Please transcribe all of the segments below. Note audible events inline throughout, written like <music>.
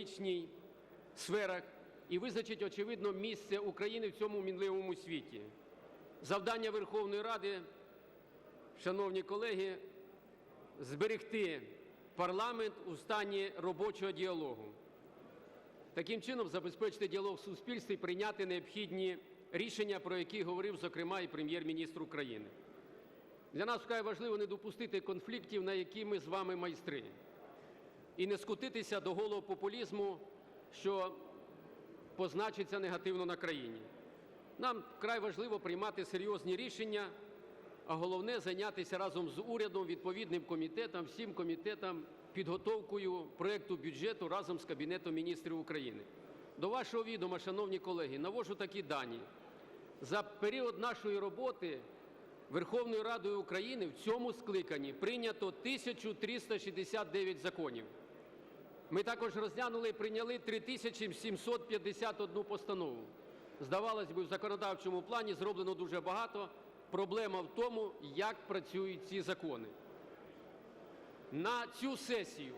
економічній сферах і визначить, очевидно, місце України в цьому мінливому світі. Завдання Верховної Ради, шановні колеги, зберегти парламент у стані робочого діалогу. Таким чином забезпечити діалог в суспільстві і прийняти необхідні рішення, про які говорив, зокрема, і прем'єр-міністр України. Для нас вкрай важливо не допустити конфліктів, на які ми з вами майстри, і не скотитися до голого популізму, що позначиться негативно на країні. Нам вкрай важливо приймати серйозні рішення, а головне зайнятися разом з урядом, відповідним комітетом, всім комітетам підготовкою проекту бюджету разом з Кабінетом міністрів України. До вашого відома, шановні колеги, навожу такі дані. За період нашої роботи Верховною Радою України в цьому скликанні прийнято 1369 законів. Ми також розглянули і прийняли 3751 постанову. Здавалось би, в законодавчому плані зроблено дуже багато. Проблема в тому, як працюють ці закони. На цю сесію,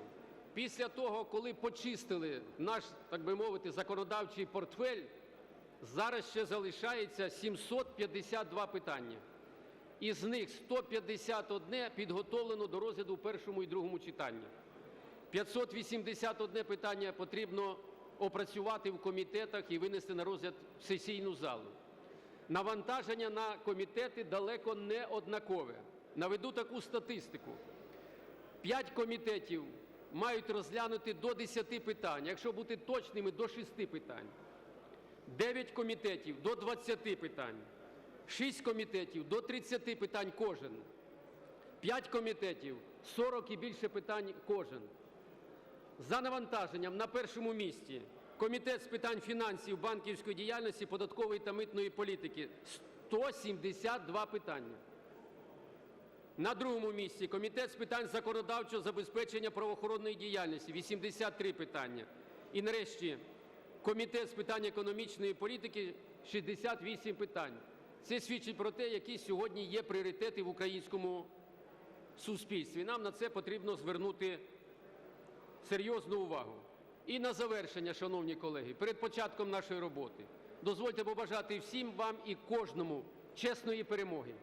після того, коли почистили наш, так би мовити, законодавчий портфель, зараз ще залишається 752 питання. Із них 151 підготовлено до розгляду в першому і другому читанні. 581 питання потрібно опрацювати в комітетах і винести на розгляд в сесійну залу. Навантаження на комітети далеко не однакове. Наведу таку статистику. П'ять комітетів мають розглянути до 10 питань, якщо бути точними, до 6 питань. 9 комітетів до 20 питань. 6 комітетів до 30 питань кожен. 5 комітетів 40 і більше питань кожен. За навантаженням на першому місці Комітет з питань фінансів, банківської діяльності, податкової та митної політики 172 питання. На другому місці Комітет з питань законодавчого забезпечення правоохоронної діяльності 83 питання. І нарешті Комітет з питань економічної політики 68 питань. Це свідчить про те, які сьогодні є пріоритети в українському суспільстві. Нам на це потрібно звернути серйозну увагу. І на завершення, шановні колеги, перед початком нашої роботи, дозвольте побажати всім вам і кожному чесної перемоги.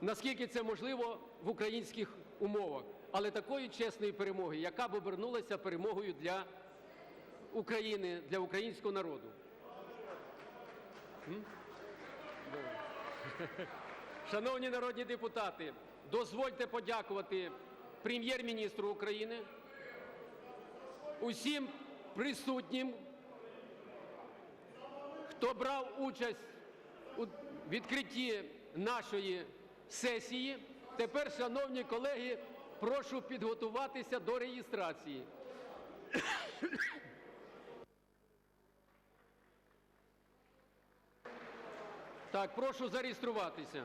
Наскільки це можливо в українських умовах, але такої чесної перемоги, яка б обернулася перемогою для України, для українського народу. <laughs> Шановні народні депутати, дозвольте подякувати прем'єр-міністру України, усім присутнім, хто брав участь у відкритті нашої сесії. Тепер, шановні колеги, прошу підготуватися до реєстрації. Так, прошу зареєструватися.